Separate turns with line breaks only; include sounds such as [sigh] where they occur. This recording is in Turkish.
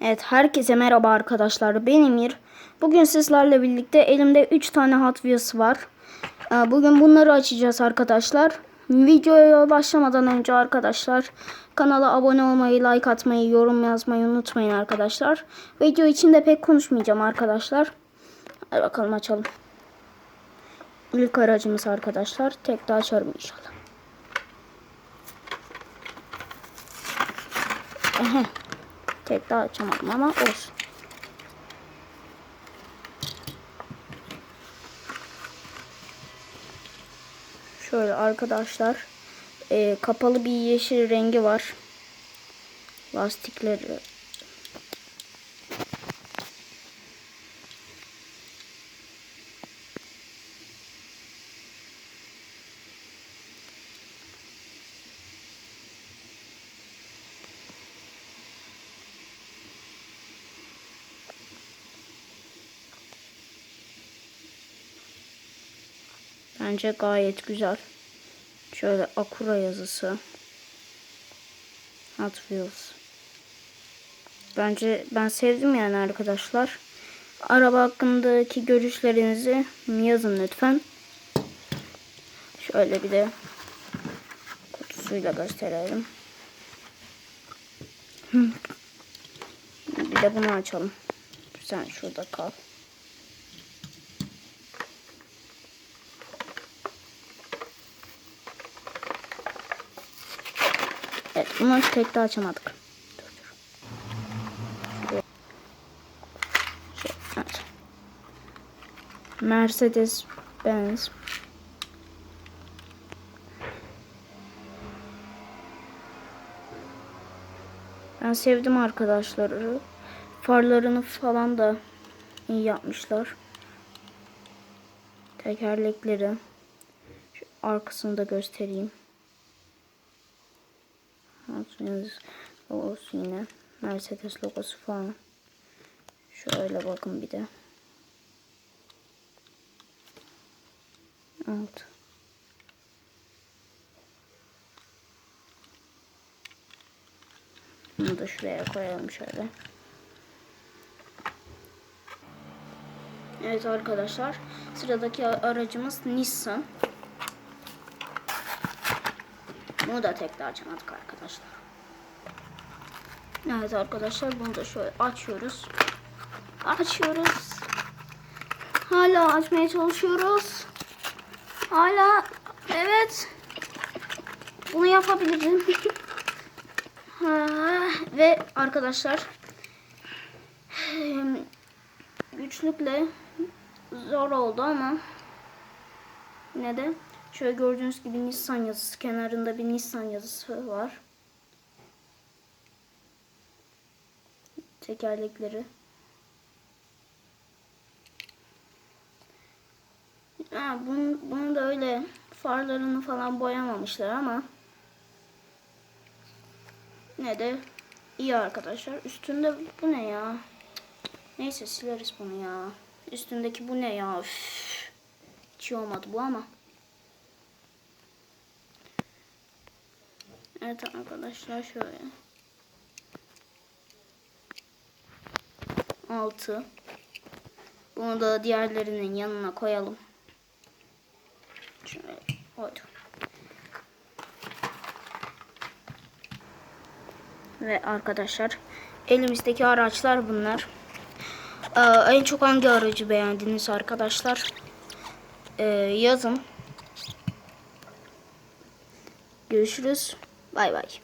Evet herkese merhaba arkadaşlar ben Emir. Bugün sizlerle birlikte elimde 3 tane Hot Wheels var. Ee, Bugün bunları açacağız arkadaşlar. Videoya başlamadan önce arkadaşlar kanala abone olmayı, like atmayı, yorum yazmayı unutmayın arkadaşlar. Video içinde pek konuşmayacağım arkadaşlar. Hadi bakalım açalım. İlk aracımız arkadaşlar. Tek de açarım inşallah. Tek daha açamadım ama olsun. Şöyle arkadaşlar e, kapalı bir yeşil rengi var. Lastikleri bence gayet güzel. Şöyle Akura yazısı. Hot Wheels. Bence ben sevdim yani arkadaşlar. Araba hakkındaki görüşlerinizi yazın lütfen. Şöyle bir de kutusuyla gösterelim. Bir de bunu açalım. Sen şurada kal. Evet bunu tek de açamadık. Evet. Mercedes Benz. Ben sevdim arkadaşları. Farlarını falan da iyi yapmışlar. Tekerlekleri. Şu arkasını da göstereyim. Mercedes logosu yine. Mercedes logosu falan. Şöyle bakın bir de. Evet. Bunu da şuraya koyalım şöyle. Evet arkadaşlar. Sıradaki aracımız Nissan. Bunu da tekrar açamadık arkadaşlar. Evet arkadaşlar bunu da şöyle açıyoruz. Açıyoruz. Hala açmaya çalışıyoruz. Hala evet. Bunu yapabilirim. [laughs] Ve arkadaşlar güçlükle zor oldu ama yine de şöyle gördüğünüz gibi Nissan yazısı kenarında bir Nissan yazısı var. Tekerlekleri. Ha, bunu, bunu da öyle farlarını falan boyamamışlar ama ne de iyi arkadaşlar. Üstünde bu ne ya? Neyse sileriz bunu ya. Üstündeki bu ne ya? Üf. Hiç olmadı bu ama. Evet arkadaşlar şöyle. 6. Bunu da diğerlerinin yanına koyalım. Şöyle koydum. Ve arkadaşlar elimizdeki araçlar bunlar. Ee, en çok hangi aracı beğendiniz arkadaşlar? Ee, yazın. Görüşürüz. Bay bay.